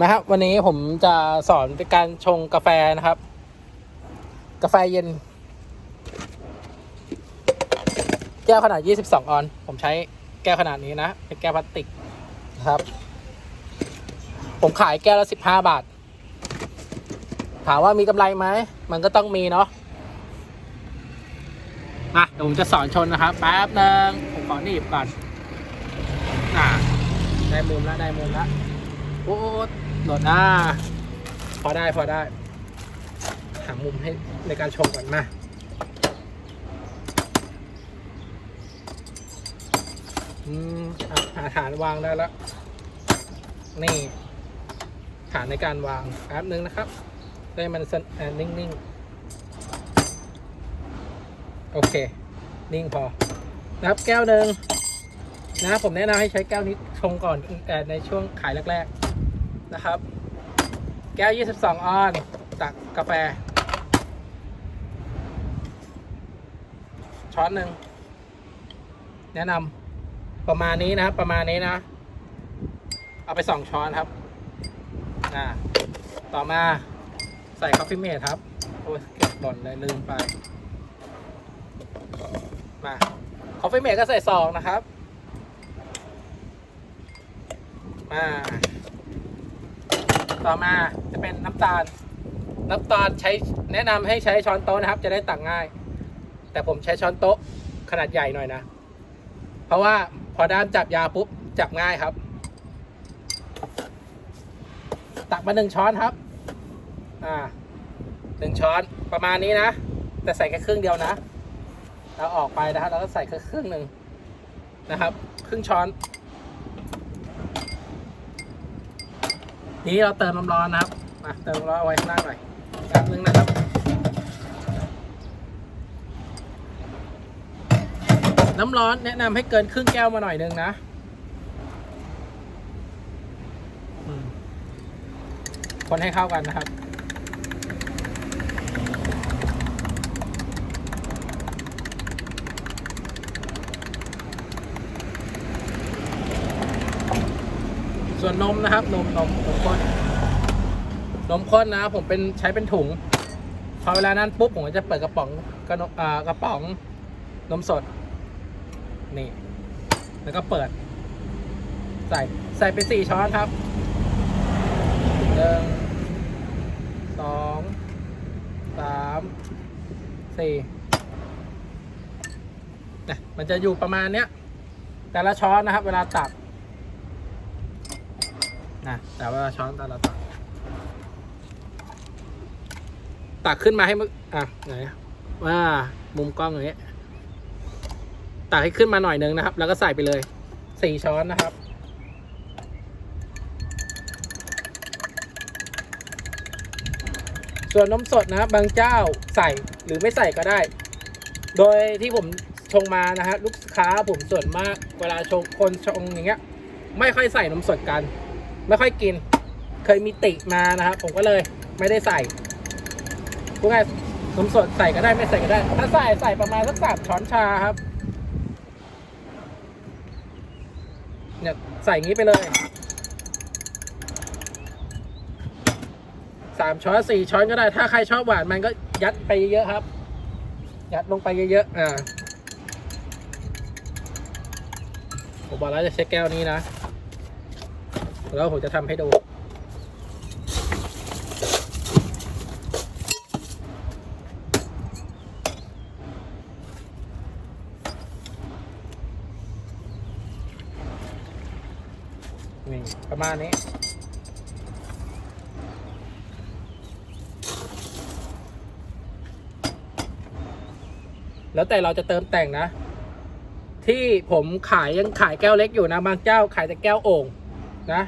นะครับวันนี้ผมจะสอนเป็นการชงกาแฟนะครับ กาแฟเย็น แก้วขนาด 22 ออน ผมใช้แก้วขนาดนี้นะ เป็นแก้วพลาสติกนะครับ ผมขายแก้วละ 15 บาท ถามว่ามีกำไรไหม มันก็ต้องมีเนาะมาเดี๋ยวผมจะสอนชนนะครับ แป๊บนึงผมขอหนีบก่อนอ่าได้มุมแล้วได้มุมแล้ว โอ้โหลดอ่าพอได้พอได้ หามุมให้ในการชงก่อนมาอืมหาฐานวางได้แล้ว นี่ ฐานในการวางแป๊บนึงนะครับ ได้มันนอ่านิ่งๆ โอเค นิ่งพอ นะครับแก้วหนึ่งนะผมแนะนำให้ใช้แก้วนี้ชงก่อนแต่ในช่วงขายแรก ๆ นะครับ แก้ว 22 ออน ตักกาแฟ ช้อนหนึ่ง แนะนำประมาณนี้นะ ประมาณนี้นะ เอาไปสองช้อนครับอ่าต่อมาใส่คอฟฟี่เมดครับ โอ้ยเก็บหล่นเลยลืมไป มาคอฟฟี่เมดก็ใส่ซองนะครับ มา ต่อมาจะเป็นน้ำตาล น้ำตาลใช้แนะนำให้ใช้ช้อนโต๊ะนะครับ จะได้ตักง่าย แต่ผมใช้ช้อนโต๊ะขนาดใหญ่หน่อยนะ เพราะว่าพอด้ามจับยาปุ๊บจับง่ายครับ ตักมาหนึ่งช้อนครับ อ่าหนึ่งช้อนประมาณนี้นะ แต่ใส่แค่ครึ่งเดียวนะเราออกไปนะครับเราก็ใส่แค่ครึ่งหนึ่งนะครับ ครึ่งช้อน นี้เราเติมน้ำร้อนนะครับมาเติมน้ำร้อนเอาไว้ข้างล่างหน่อยแป๊บนึงนะครับน้ำร้อนแนะนำให้เกินครึ่งแก้วมาหน่อยนึงนะคนให้เข้ากันนะครับ ส่วนนมนะครับนมนมนมข้นนมข้นนะผมเป็นใช้เป็นถุง พอเวลานั้นปุ๊บผมก็จะเปิดกระป๋องกระนอ่ากระป๋องนมสด นี่ แล้วก็เปิด ใส่ใส่ไปสี่ช้อนครับหนึ่งสองสามสี่นะมันจะอยู่ประมาณเนี้ยแต่ละช้อนนะครับ เวลาตัก นะแต่ว่าช้อนแต่ละตักตักขึ้นมาให้มึกอะไหนว่ามุมกล้องอย่างเงี้ยตักให้ขึ้นมาหน่อยนึงนะครับ แล้วก็ใส่ไปเลยสี่ช้อนนะครับส่วนนมสดนะครับบางเจ้าใส่หรือไม่ใส่ก็ได้ โดยที่ผมชงมานะฮะลูกค้าผมส่วนมากเวลาชงคนชงอย่างเงี้ย ไม่ค่อยใส่นมสดกัน ไม่ค่อยกิน เคยมีติมานะครับผมก็เลยไม่ได้ใส่พวกไงนมสดใส่ก็ได้ไม่ใส่ก็ได้ ถ้าใส่ใส่ประมาณสักสามช้อนชาครับ เนี่ยใส่งี้ไปเลยสามช้อนสี่ช้อนก็ได้ ถ้าใครชอบหวานมันก็ยัดไปเยอะๆครับ ยัดลงไปเยอะๆอ่าผมบอกแล้วจะใช้แก้วนี้นะ แล้วผมจะทำให้ดู นี่ ประมาณนี้แล้วแต่เราจะเติมแต่งนะ ที่ผมขายยังขายแก้วเล็กอยู่นะ บางเจ้าขายแต่แก้วโอ่ง นะ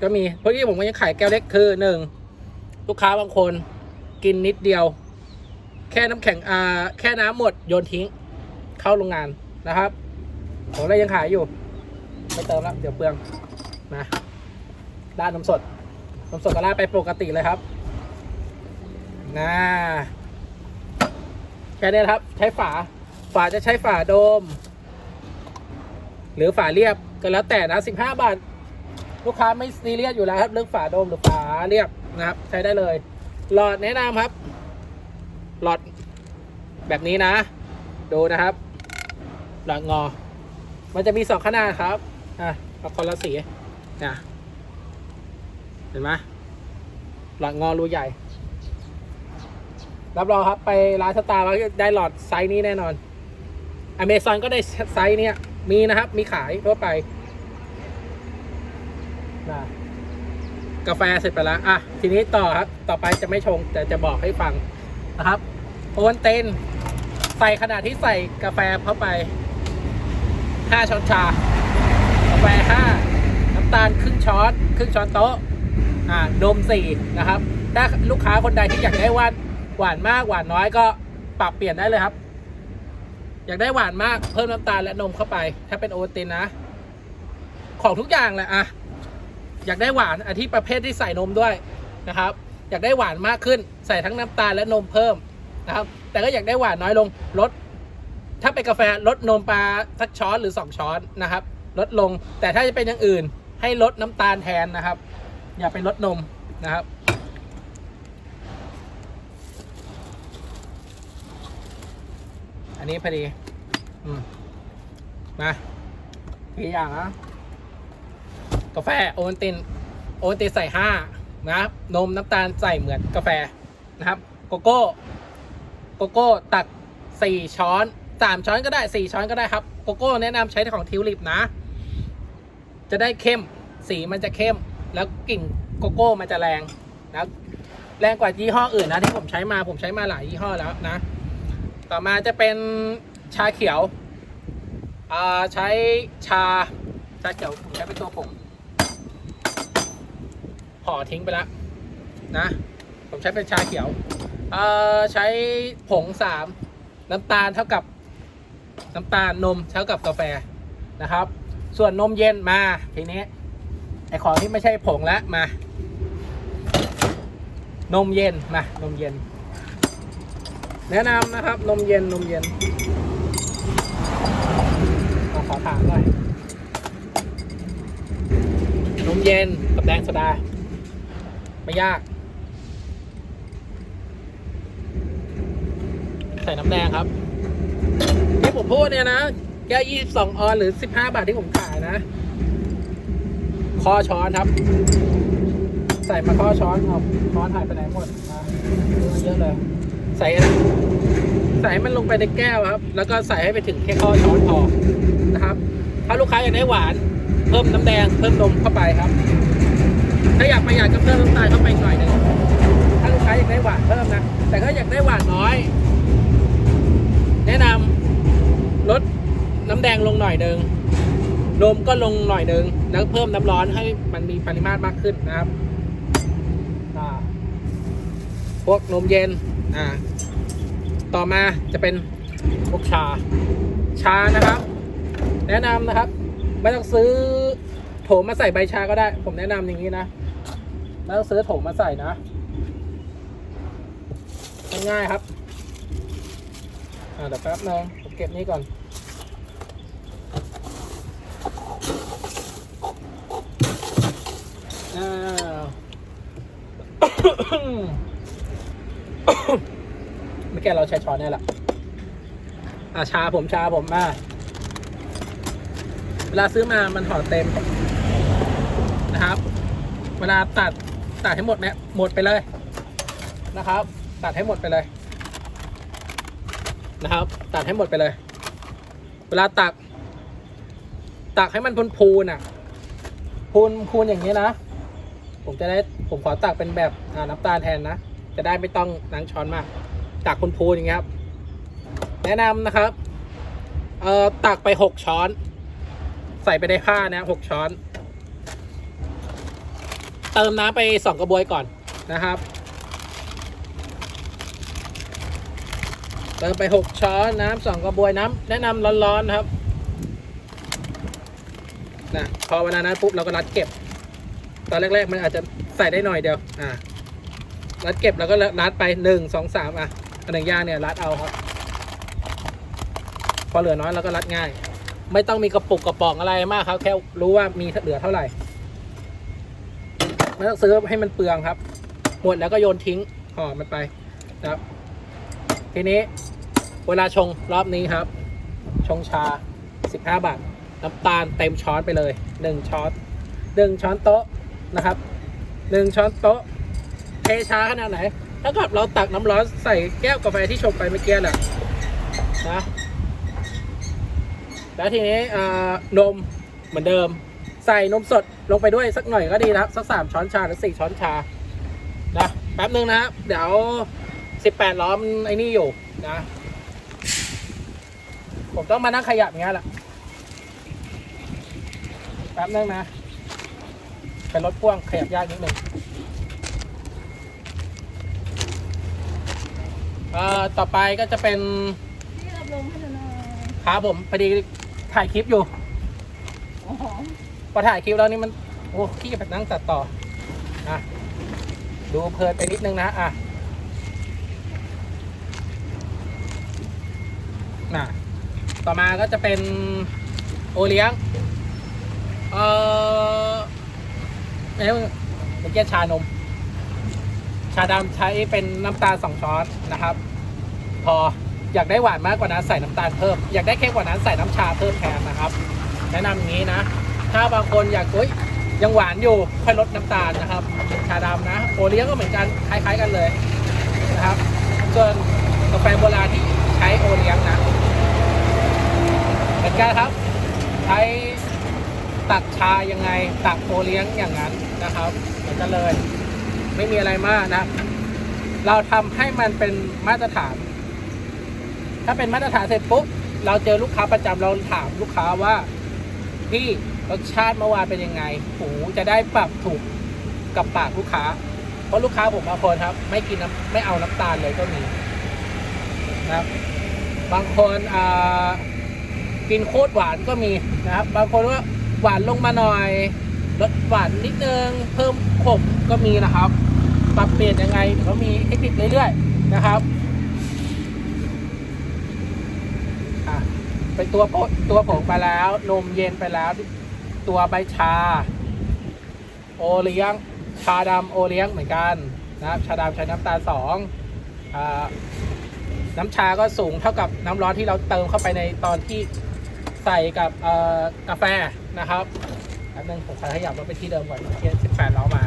ก็มีเพราะที่ผมก็ยังขายแก้วเล็กคือหนึ่งลูกค้าบางคนกินนิดเดียว แค่น้ำแข็งอ่าแค่น้ำหมดโยนทิ้ง เข้าโรงงานนะครับผมเลยยังขายอยู่ไม่เติมแล้วเดี๋ยวเปลืองนะราดน้ำสดน้ำสดก็ราดไปปกติเลยครับนะแค่นี้ครับ ใช้ฝา ฝาจะใช้ฝาโดม หรือฝาเรียบก็แล้วแต่นะ 15 บาท ลูกค้าไม่ซีเรียสอยู่แล้วครับเรื่องฝาโดมหรือฝาเรียบนะครับ ใช้ได้เลย หลอดแนะนำครับ หลอดแบบนี้นะ ดูนะครับ หลอดงอ มันจะมีสองขนาดครับอะเอาคนละสีนะเห็นไหมหลอดงอรูใหญ่ รับรองครับไปร้านสตาร์ว่าได้หลอดไซส์นี้แน่นอนอเมซอนก็ได้ไซส์เนี้ยมีนะครับ มีขายทั่วไป กาแฟเสร็จไปแล้วอะทีนี้ต่อครับ ต่อไปจะไม่ชงแต่จะบอกให้ฟังนะครับโอวันเตนใส่ขนาดที่ใส่กาแฟเข้าไป 5 ช้อนชา กาแฟ 5 น้ำตาลครึ่งช้อนครึ่งช้อนโต๊ะอ่านม4นะครับ ถ้าลูกค้าคนใดที่อยากได้หวานหวานมากหวานน้อยก็ปรับเปลี่ยนได้เลยครับ อยากได้หวานมากเพิ่มน้ำตาลและนมเข้าไป ถ้าเป็นโอวัลตินนะ ของทุกอย่างแหละอะ อยากได้หวานอันที่ประเภทที่ใส่นมด้วยนะครับ อยากได้หวานมากขึ้นใส่ทั้งน้ำตาลและนมเพิ่มนะครับ แต่ก็อยากได้หวานน้อยลงลดถ้าเป็นกาแฟลดนมปลาสักช้อนหรือ 2 ช้อนนะครับ ลดลงแต่ถ้าจะเป็นอย่างอื่น ให้ลดน้ำตาลแทนนะครับ อย่าไปลดนมนะครับอันนี้พอดี อืม มาทีอย่างนะ กาแฟโอวัลตินโอวัลตินใส่ห้านะครับนมน้ำตาลใส่เหมือนกาแฟนะครับโกโก้โกโก้ตักสี่ช้อนสามช้อนก็ได้สี่ช้อนก็ได้ครับโกโก้แนะนำใช้ของทิวลิปนะ จะได้เข้มสีมันจะเข้ม แล้วกลิ่นโกโก้มันจะแรงนะแรงกว่ายี่ห้ออื่นนะที่ผมใช้มาผมใช้มาหลายยี่ห้อแล้วนะ ต่อมาจะเป็นชาเขียวอ่าใช้ชาชาเขียวผมใช้เป็นตัวผง ห่อทิ้งไปแล้วนะ ผมใช้เป็นชาเขียว เอ่อ ใช้ผงสามน้ำตาลเท่ากับน้ำตาลนมเท่ากับกาแฟนะครับ ส่วนนมเย็นมาทีนี้ไอของที่ไม่ใช่ผงแล้วมา นมเย็นมานมเย็น แนะนำนะครับ นมเย็นนมเย็นเอาขอถามหน่อยนมเย็นกับแดงโซดา ไม่ยาก ใส่น้ำแดงครับที่ผมพูดเนี่ยนะ แก้ว22ออนหรือ15บาทที่ผมขายนะ ข้อช้อนครับ ใส่มาข้อช้อนเอาช้อนหายไปไหนหมดมาเยอะเลย ใส่อะใส่ให้มันลงไปในแก้วครับ แล้วก็ใส่ให้ไปถึงแค่ข้อช้อนพอนะครับ ถ้าลูกค้าอยากได้หวาน เพิ่มน้ำแดง เพิ่มนมเข้าไปครับ ถ้าอยากประหยัดก็เพิ่มน้ำตาลเข้าไปหน่อยหนึงถ้าลูกค้าอยากได้หวานเพิ่มนะ แต่ถ้าอยากได้หวานน้อย แนะนำลดน้ำแดงลงหน่อยหนึ่งนมก็ลงหน่อยหนึ่งแล้วเพิ่มน้ำร้อนให้มันมีปริมาตรมากขึ้นนะครับอ่าพวกนมเย็นอ่าต่อมาจะเป็นพวกชา ชานะครับ แนะนำนะครับ ไม่ต้องซื้อ โถมมาใส่ใบชาก็ได้ ผมแนะนำอย่างนี้นะไม่ต้องซื้อโถมมาใส่นะ ง่ายๆครับอ่าเดี๋ยวแป๊บนึงผมเก็บนี้ก่อนอ้าวเมื่อกี้เราใช้ช้อนนี่แหละอ่าชาผมชาผมมาเวลาซื้อมามันห่อเต็ม นะครับ เวลาตัดตัดให้หมดเนี่ยหมดไปเลยนะครับ ตัดให้หมดไปเลย นะครับ ตัดให้หมดไปเลย เวลาตัก ตักให้มันพูนพูนๆอะ พูนพูนอย่างนี้นะ ผมจะได้ผมขอตักเป็นแบบน้ำตาลแทนนะ จะได้ไม่ต้องล้างช้อนมาก ตักพูนพูนๆอย่างเงี้ยครับ แนะนำนะครับ เอ่อตักไปหกช้อน ใส่ไปในผ้านะหกช้อน เติมน้ำไปสองกระบวยก่อนนะครับ เติมไปหกช้อนน้ำสองกระบวยน้ำแนะนำร้อนๆนะครับนะพอเวลานั้นปุ๊บเราก็รัดเก็บ ตอนแรกๆมันอาจจะใส่ได้หน่อยเดียวอ่ารัดเก็บแล้วก็รัดไปหนึ่งสองสามอะอันหนึ่งย่างเนี่ยรัดเอาครับ พอเหลือน้อยเราก็รัดง่าย ไม่ต้องมีกระปุกกระป๋องอะไรมากครับ แค่รู้ว่ามีเหลือเท่าไหร่ ไม่ต้องซื้อให้มันเปลืองครับ หมดแล้วก็โยนทิ้งห่อมันไปนะครับ ทีนี้เวลาชงรอบนี้ครับ ชงชา 15 บาท น้ำตาลเต็มช้อนไปเลย 1 ช้อน 1 ช้อนโต๊ะนะครับ 1 ช้อนโต๊ะเทชาขนาดไหน ถ้ากับเราตักน้ำร้อนใส่แก้วกาแฟที่ชงไปเมื่อกี้แหละนะ แล้วทีนี้นมเหมือนเดิม ใส่นมสดลงไปด้วยสักหน่อยก็ดีนะครับ สักสามช้อนชาหรือสี่ช้อนชานะแป๊บนึงนะครับ เดี๋ยวสิบแปดล้อมนไอ้นี่อยู่นะ ผมต้องมานั่งขยับอย่างเงี้ยแหละแป๊บนึงนะเป็นรถพ่วงขยับยากนิดนึงเอ่อต่อไปก็จะเป็นพี่รับลมให้หนูหน่อยครับผมพอดีถ่ายคลิปอยู่ อ๋อ พอถ่ายคลิปแล้วนี่มันโอ้ขี้แบบนั่งตัดต่ออะดูเพลินไปนิดนึงนะอะน่ะต่อมาก็จะเป็นโอเลี้ยง เออเอ้ยเมื่อกี้ชานม ชาดำใช้เป็นน้ำตาลสองช้อนนะครับ พออยากได้หวานมากกว่านั้นใส่น้ำตาลเพิ่ม อยากได้เค็มกว่านั้นใส่น้ำชาเพิ่มแทนนะครับ แนะนำอย่างนี้นะ ถ้าบางคนอยากเอ้ยยังหวานอยู่ค่อยลดน้ำตาลนะครับชาดำนะโอเลี้ยงก็เหมือนกันคล้าย ๆกันเลยนะครับส่วนกาแฟโบราณที่ใช้โอเลี้ยงนะเหมือนกันครับ ใช้ตักชายังไงตักโอเลี้ยงอย่างนั้นนะครับเหมือนกันเลย ไม่มีอะไรมากนะเราทำให้มันเป็นมาตรฐาน ถ้าเป็นมาตรฐานเสร็จปุ๊บเราเจอลูกค้าประจำเราถามลูกค้าว่า พี่รสชาติเมื่อวานเป็นยังไงโหจะได้ปรับถูกกับปากลูกค้า เพราะลูกค้าผมบางคนครับ ไม่กินน้ำไม่เอาน้ำตาลเลยก็มีนะครับ บางคนอ่ากินโคตรหวานก็มีนะครับ บางคนว่าหวานลงมาหน่อยลดหวานนิดนึงเพิ่มขมก็มีนะครับ ปรับเปลี่ยนยังไงเดี๋ยวเขามีเทคนิคเรื่อยๆนะครับ อะ ไปตัวโปตัวผงไปแล้ว นมเย็นไปแล้ว ตัวใบชา โอเลี้ยง ชาดำโอเลี้ยงเหมือนกันนะครับ ชาดำใช้น้ำตาลสองอน้ำชาก็สูงเท่ากับน้ำร้อนที่เราเติมเข้าไปในตอนที่ใส่กับกาแฟนะครับแป๊บนึงผมขอขยับรถไปที่เดิมก่อนเมื่อกี้สิบแปดล้อมา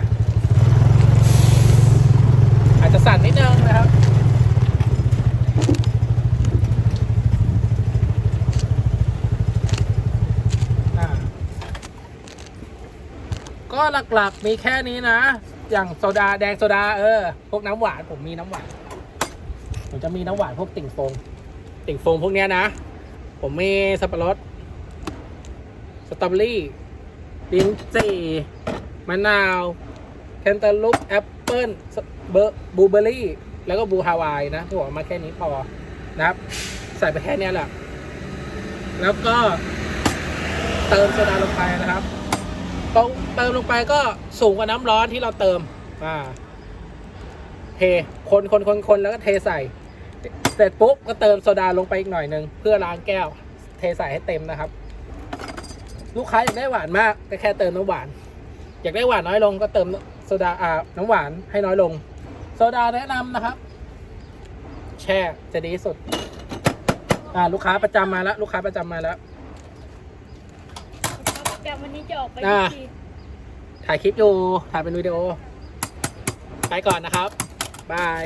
อาจจะสั่นนิดนึงนะครับ อ่าก็ หลักๆ มีแค่นี้นะ อย่างโซดาแดงโซดาเออ พวกน้ำหวานผมมีน้ำหวาน ผมจะมีน้ำหวานพวกติ่งฟง ติ่งฟงพวกเนี้ยนะ ผมมีสับปะรด สตรอเบอรี่ลิ้นจี่มะนาวแคนตาลูปแอปเปิ้ลเบอร์บูเบอรี่ แล้วก็บูฮาวายนะที่บอกมาแค่นี้พอนะครับ ใส่ไปแค่นี้แหละ แล้วก็เติมโซดาลงไปนะครับ ตรงเติมลงไปก็สูงกว่าน้ำร้อนที่เราเติม อ่า เท คนคนคนคนแล้วก็เทใส่ เสร็จปุ๊บก็เติมโซดาลงไปอีกหน่อยหนึ่งเพื่อล้างแก้ว เทใส่ให้เต็มนะครับ ลูกค้าอยากได้หวานมากก็แค่เติมน้ำหวาน อยากได้หวานน้อยลงก็เติมโซดาอ่าน้ำหวานให้น้อยลง โซดาแนะนำนะครับ แช่จะดีสุด อ่า ลูกค้าประจำมาแล้ว ลูกค้าประจำมาแล้ว วันนี้จะออกไปอ่า ที่ถ่ายคลิปอยู่ ถ่ายเป็นวิดีโอ ไปก่อนนะครับ บาย